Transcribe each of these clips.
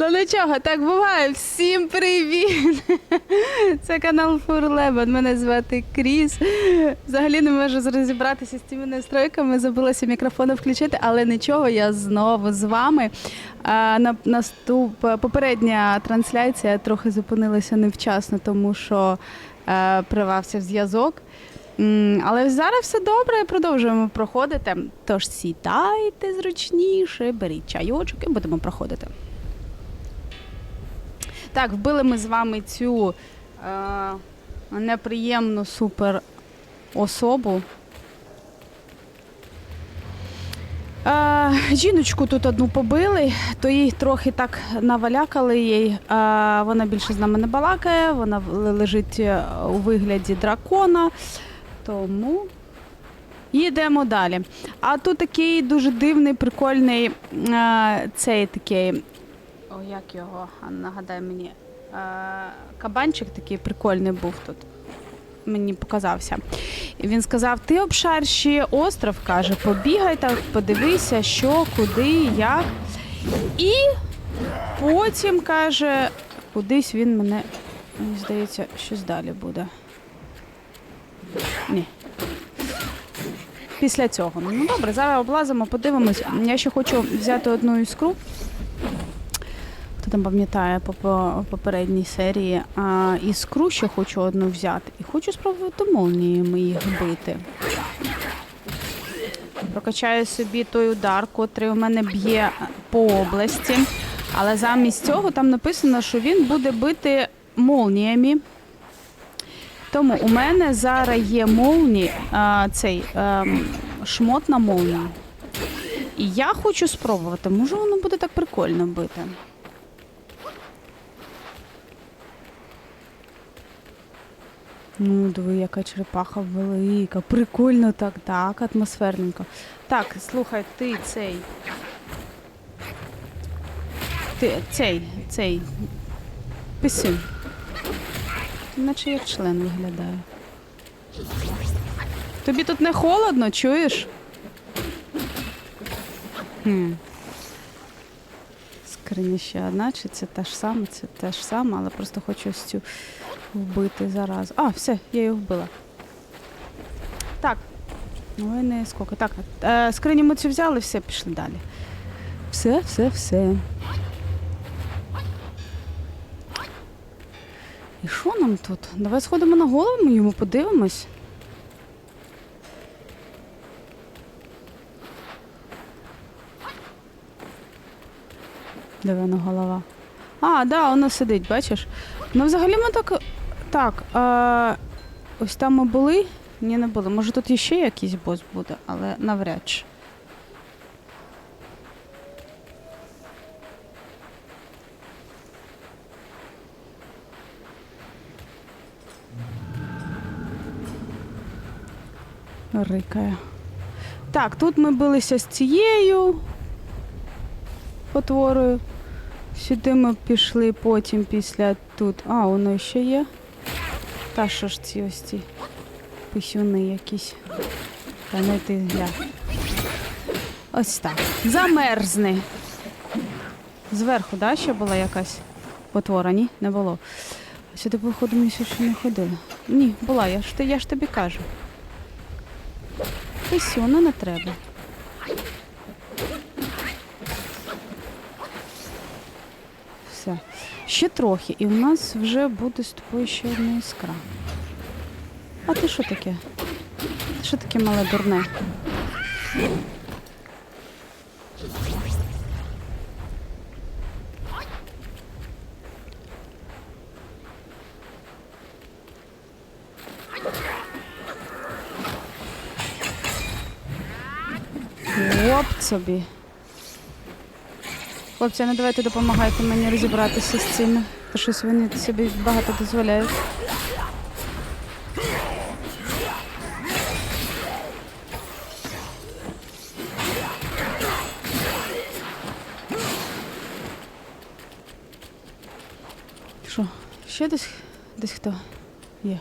Ну нічого, так буває. Всім привіт! Це канал Фурлебен. Мене звати Кріс. Взагалі не можу розібратися з цими настройками. Забулася мікрофон включити, але нічого, я знову з вами. На, наступ, попередня трансляція трохи зупинилася невчасно, тому що е, привався зв'язок. Але зараз все добре, продовжуємо проходити. Тож сідайте зручніше, беріть чайочок і будемо проходити. Так, вбили ми з вами цю е, неприємну супер особу. Е, жіночку тут одну побили, то їй трохи так навалякали їй. Е, вона більше з нами не балакає, вона лежить е, у вигляді дракона. Тому їдемо далі. А тут такий дуже дивний, прикольний е, цей такий. О, як його? Нагадай мені. Е, кабанчик такий прикольний був тут. Мені показався. І він сказав: ти обшар ще остров, каже, побігай так, подивися, що, куди, як. І потім каже, кудись він мене, мені здається, щось далі буде. Ні. Після цього. Ну добре, зараз облазимо, подивимось. Я ще хочу взяти одну іскру. Там пам'ятає по, по попередній серії, а, іскру ще хочу одну взяти. І хочу спробувати молніями їх бити. Прокачаю собі той удар, котрий у мене б'є по області. Але замість цього там написано, що він буде бити молніями. Тому у мене зараз є молні, а, цей ем, шмот на молнію. І я хочу спробувати, може воно буде так прикольно бити. Ну, диви, яка черепаха велика. Прикольно так, так, атмосферненько. Так, слухай, ти цей. Ти цей, цей. Писин. Наче як член виглядає. Тобі тут не холодно, чуєш? Хм. Скриня ще одна, чи це та ж сама, це те ж саме, але просто хочу ось цю вбити зараз. А, все, я її вбила. Так. Ой, не скільки. Так, е, скриню ми цю взяли, все, пішли далі. Все, все, все. І що нам тут? Давай сходимо на голову, йому подивимось. Де вона голова? А, да, воно сидить, бачиш? Ну, взагалі ми так. Так, а, ось там ми були. Ні, не були. Може тут іще якийсь бос буде, але навряд чи. Рикає. Так, тут ми билися з цією потворою. Сюди ми пішли потім після тут. А, воно ще є. Та що ж ці ось ці писюни якісь. Та не ти гля. Ось так. Замерзни. Зверху, да, ще була якась потвора? Ні, не було. Сюди, походу, ми ще не ходили. Ні, була, я ж, я ж тобі кажу. Писюна не треба. Все. Ще трохи, і в нас вже буде з тобою ще одна іскра. А ти що таке? Ти що таке мале дурне? Оп собі. Хлопці, ну давайте допомагайте мені розібратися з цими. Та щось вони собі багато дозволяють. Що, ще десь десь хто є?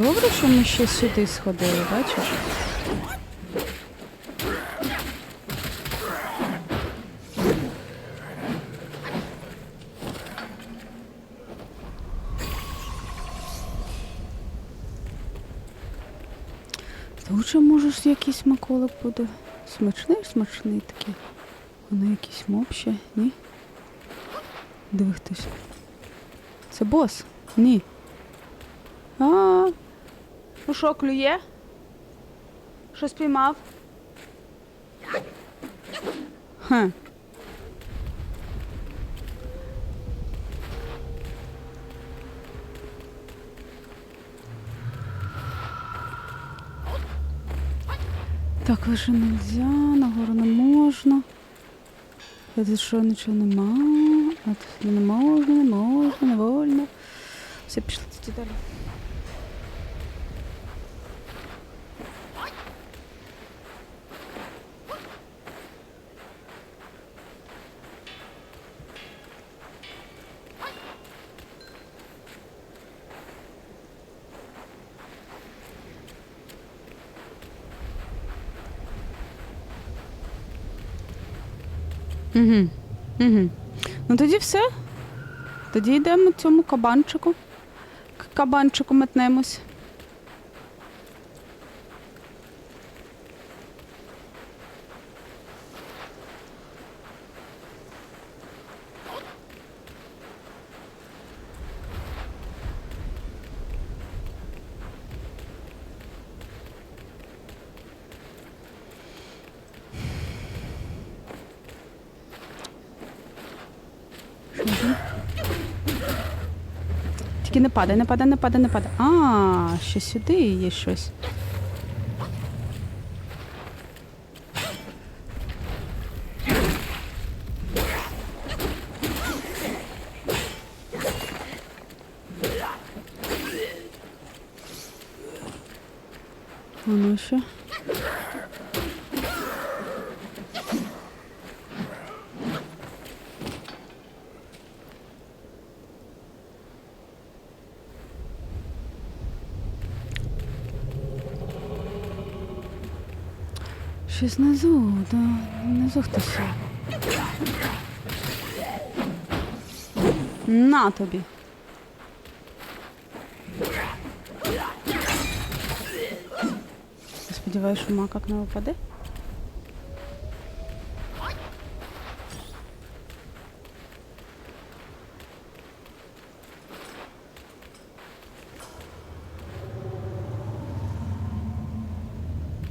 Добре, що ми ще сюди сходили, бачиш? Тут же можеш якийсь смаколик буде. Смачний, смачний такий. Воно якийсь мобще, ні? Диви хтось. Це бос? Ні. А. Що, клює? Що спіймав? Ха. Так, вище нельзя, нагору не можна. А Тут що нічого нема. А тут не можна, не можна, не вольно. Все, пішли тоді далі. Угу. Угу. Ну тоді все. Тоді йдемо цьому кабанчику. К кабанчику метнемось. Тільки не падай, не падай, не падай, не падай. А, ще сюди є щось. Воно ще. Щось внизу, да, внизу хтось. На тобі. Я сподіваюся, що макак не випаде.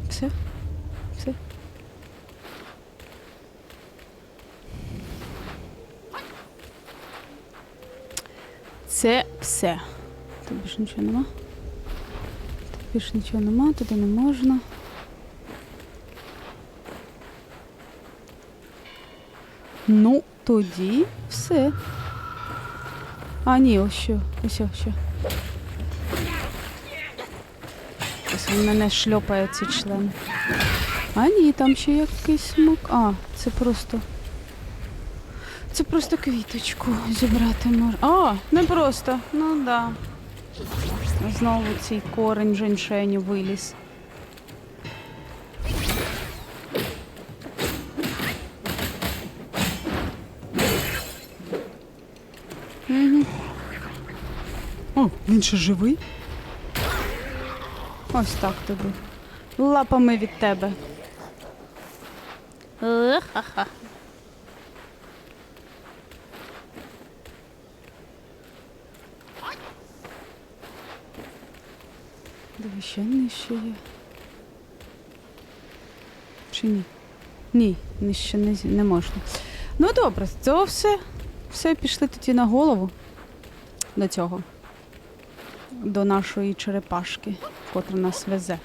Все? Це все. Тут більше нічого нема. Тут більше нічого нема, туди не можна. Ну, тоді все. А, ні, ось що, ось що. Ось він мене шльопає цей член. А ні, там ще якийсь смак. А, це просто. Це просто квіточку зібрати можна. А, не просто. Ну да. Знову цей корень женьшені виліз. Угу. О, він ще живий? Ось так тобі. Лапами від тебе. Ха-ха. Диви, ще є. Чи ні? Ні, ще не, не можна. Ну добре, це все. Все, пішли тоді на голову до цього. До нашої черепашки, котра нас везе.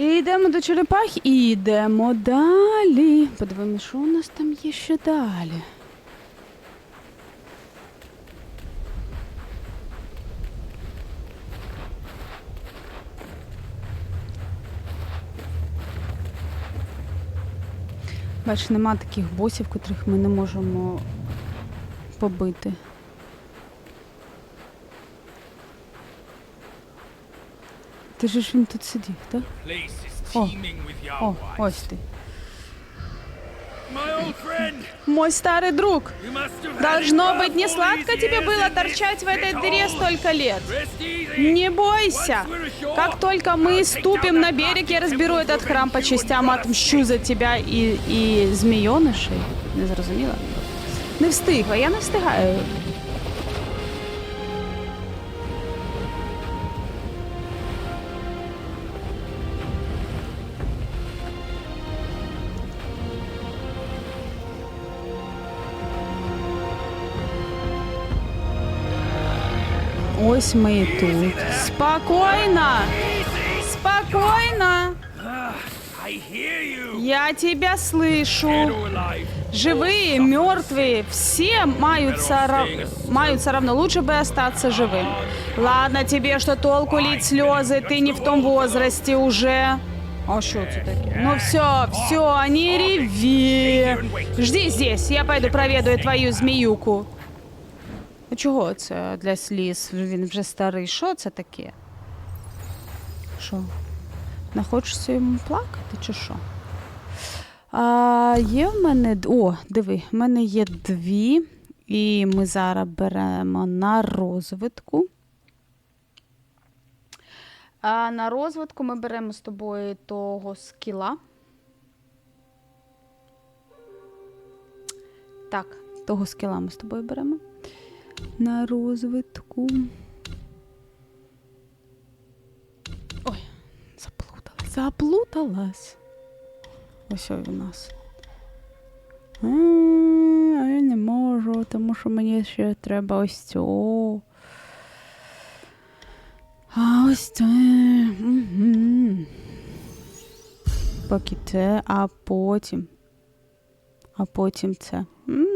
І йдемо до черепах і йдемо далі. Подивимось, що у нас там є ще далі. Бач, нема таких босів, котрих ми не можемо побити. Ти же ж він тут сидів, так? Place is Oh. teeming with О, Yaowa's. ось ти. My old friend, Мой старый друг, you must have had должно it быть не rough all сладко these тебе years было in this торчать в этой shithole. дыре столько лет. Rest easy. Не бойся. Как только мы ступим на берег, я разберу этот храм по частям, отмщу за тебя и, и змеенышей. Не зрозуміла? Не встигла, я не встигаю. Ось ми і тут. Спокойно! Спокойно! Я тебя слышу. Живые, мертвые, все маются, ра- маются равно. Лучше бы остаться живым. Ладно тебе, что толку лить слезы, ты не в том возрасте уже. А что это такое? Ну все, все, не реви. Жди здесь, я пойду проведу твою зміюку. Чого це для сліз? Він вже старий. Що це таке? Що? Не хочеться йому плакати чи що? А, є в мене. О, диви, в мене є дві. І ми зараз беремо на розвитку. А на розвитку ми беремо з тобою того скіла. Так, того скіла ми з тобою беремо. На розвитку. Ой, заплуталась. Заплуталась. Ось у нас. А, я не можу, тому що мені ще треба ось цього. А ось це. Поки це, а потім. А потім це. Угу.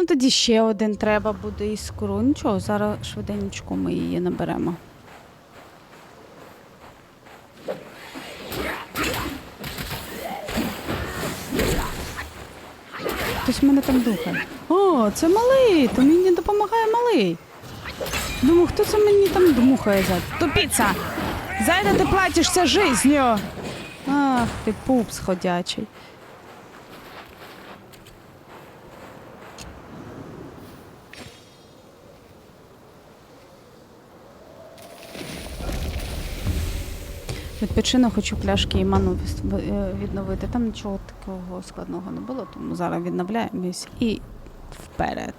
Ну, тоді ще один треба буде іскру. Нічого, зараз швиденько ми її наберемо. Хтось мене там духає. О, це малий, то мені допомагає малий. Думаю, хто це мені там дмухає за? Тупіця! За это ти платишся жизнью. Ах, ти пупс ходячий. Відпочину, хочу пляшки і ману е, відновити. Там нічого такого складного не було, тому зараз відновляємось і вперед.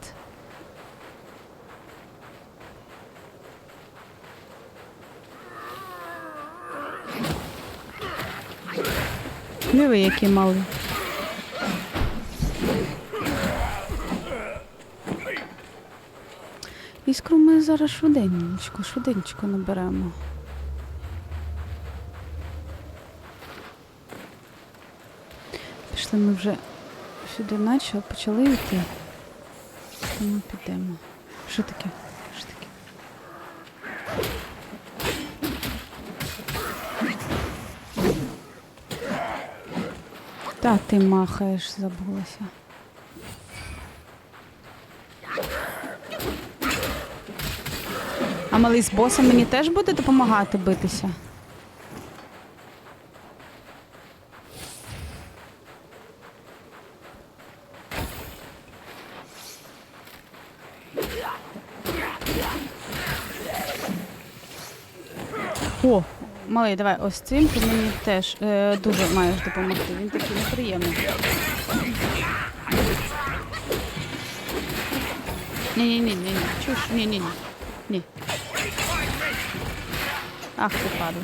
Диви, які мали. Іскру ми зараз швиденько, швиденько наберемо. Пішли ми вже сюди наче, почали йти. Тому підемо. Що таке? Що таке? Та ти махаєш, забулася. А малий з босом мені теж буде допомагати битися? О, малий, давай, ось цим ти мені теж е, дуже маєш допомогти. Він такий неприємний. Ні-ні-ні, ні, чуш, ні-ні-ні. Ні. Ах, ти падла.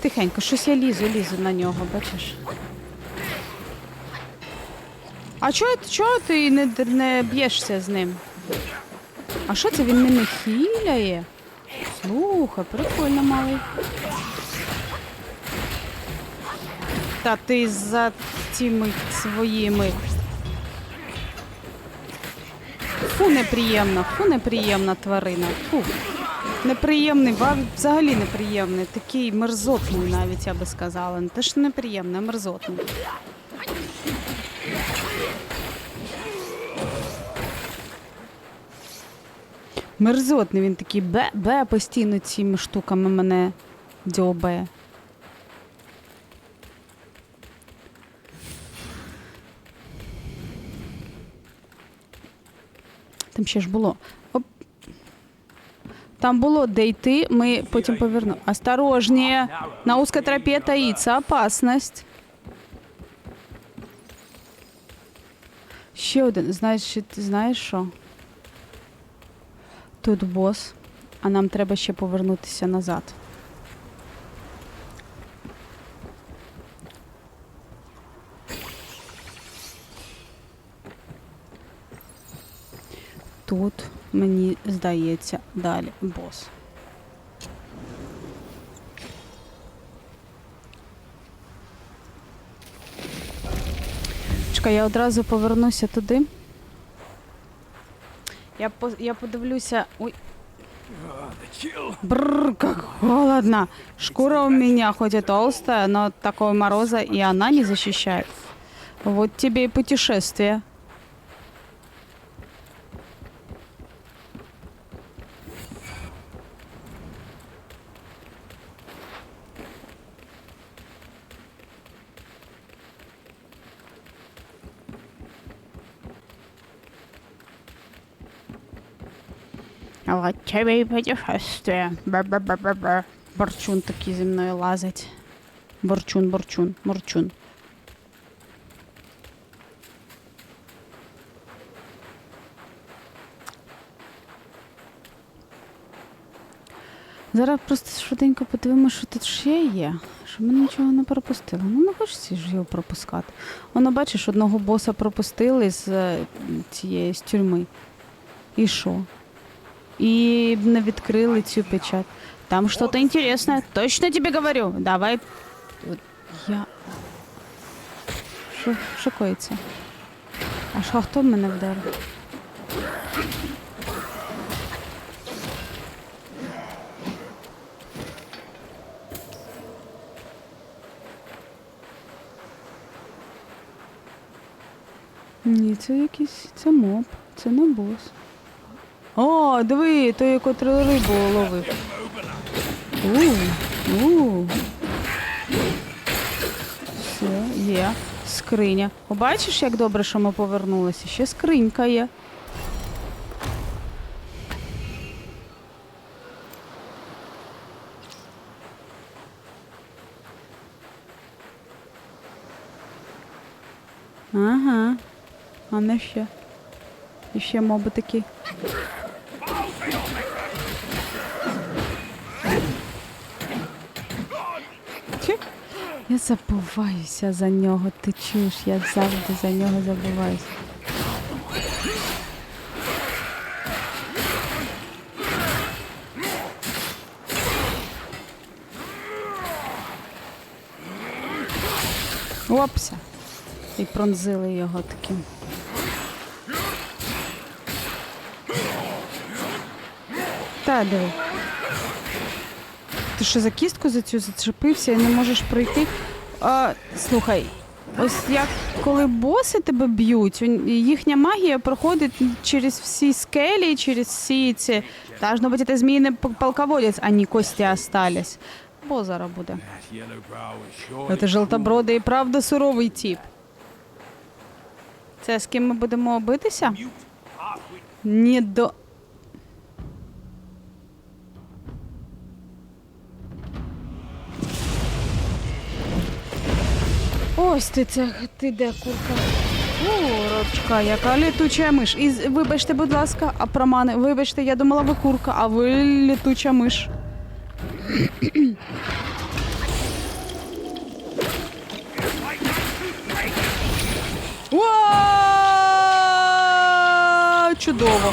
Тихенько, щось я лізу, лізу на нього, бачиш. А чого, чого ти не, не б'єшся з ним? А що це він мене хіляє? Слухай, прикольно малий. Та ти за цими своїми. Фу, неприємна, фу, неприємна тварина. Фу. Неприємний, ва- взагалі неприємний. Такий мерзотний навіть, я би сказала. Те, що неприємний, мерзотний. Мерзотний він такий бе-бе постійно цими штуками мене дзьобає. Там ще ж було. Оп. Там було де йти, ми потім поверну. Осторожнее. На узкой тропе таится опасность. Ще один. Знаєш, знаєш що? Тут бос, а нам треба ще повернутися назад. Тут, мені здається, далі бос. Чекай, я одразу повернуся туди. Я, по, я подивлюся. Ой, бррр, как холодно. Шкура у меня хоть и толстая, но такого мороза и она не защищает. Вот тебе и путешествие. А тебе і путешествие. Бр-бр-бр-бр-бр. Борчун такий зі мною лазить. Борчун, борчун, морчун. Зараз просто швиденько подивимося, що тут ще є. Щоб ми нічого не пропустили. Ну, не хочеться ж його пропускати. Воно, бачиш, одного боса пропустили з е, цієї з тюрми. І що? И відкрили цю печать. Там что-то интересное. Точно тебе говорю. Давай. Я. Що коїться? А що хто мене вдарив? Ні, це якийсь. Це моб. Це не бос. О, диви, той, котрий рибу ловив. У, у. Все, є. Скриня. О, як добре, що ми повернулися? Ще скринька є. Ага. А не ще. І ще моби такі. Я забуваюся за нього, ти чуєш, я завжди за нього забуваюся. Опся. І пронзили його таким. Та диви. Ти що за кістку за цю зачепився і не можеш пройти. А, слухай, ось як коли боси тебе б'ють, їхня магія проходить через всі скелі, через всі ці. Должно бути, це зміїний п- полководець, а не кості остались. Бо зараз буде. Це жовтобродий і правда суровий тип. Це з ким ми будемо битися? Ні до. Ось ти це ти де курка. Курочка, яка літуча миш. І вибачте, будь ласка, апромани, вибачте, я думала, ви курка, а ви літуча миш. Уа! Чудово.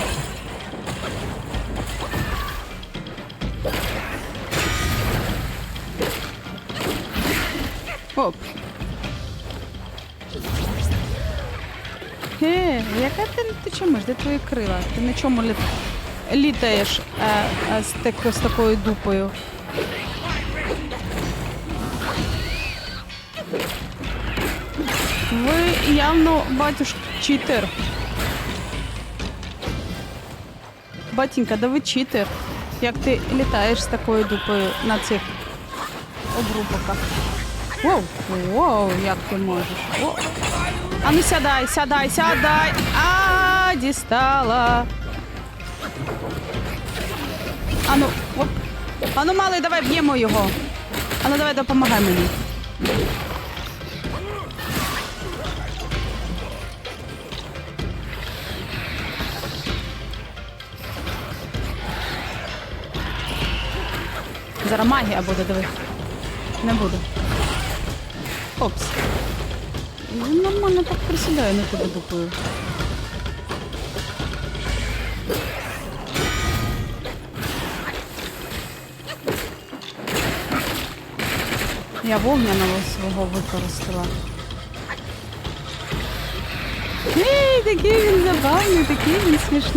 Оп. Е, яка ти летуча миш? Де твої крила? Ти на чому лет... літаєш е, е, з, так, з такою дупою? Ви явно, батюш, читер. Батінька, да ви читер. Як ти літаєш з такою дупою на цих обрубоках? Воу, воу, як ти можеш? А ну сядай, сядай, сядай. А, дістала. Ану, оп. Ану, малий, давай б'ємо його. Ану, давай допомагай мені. Зараз магія буде, диви. Не буду. Опс. Він нормально так присідає на тебе дупою. Я вогняного свого використала. Ей, такий він забавний, такий він смішний.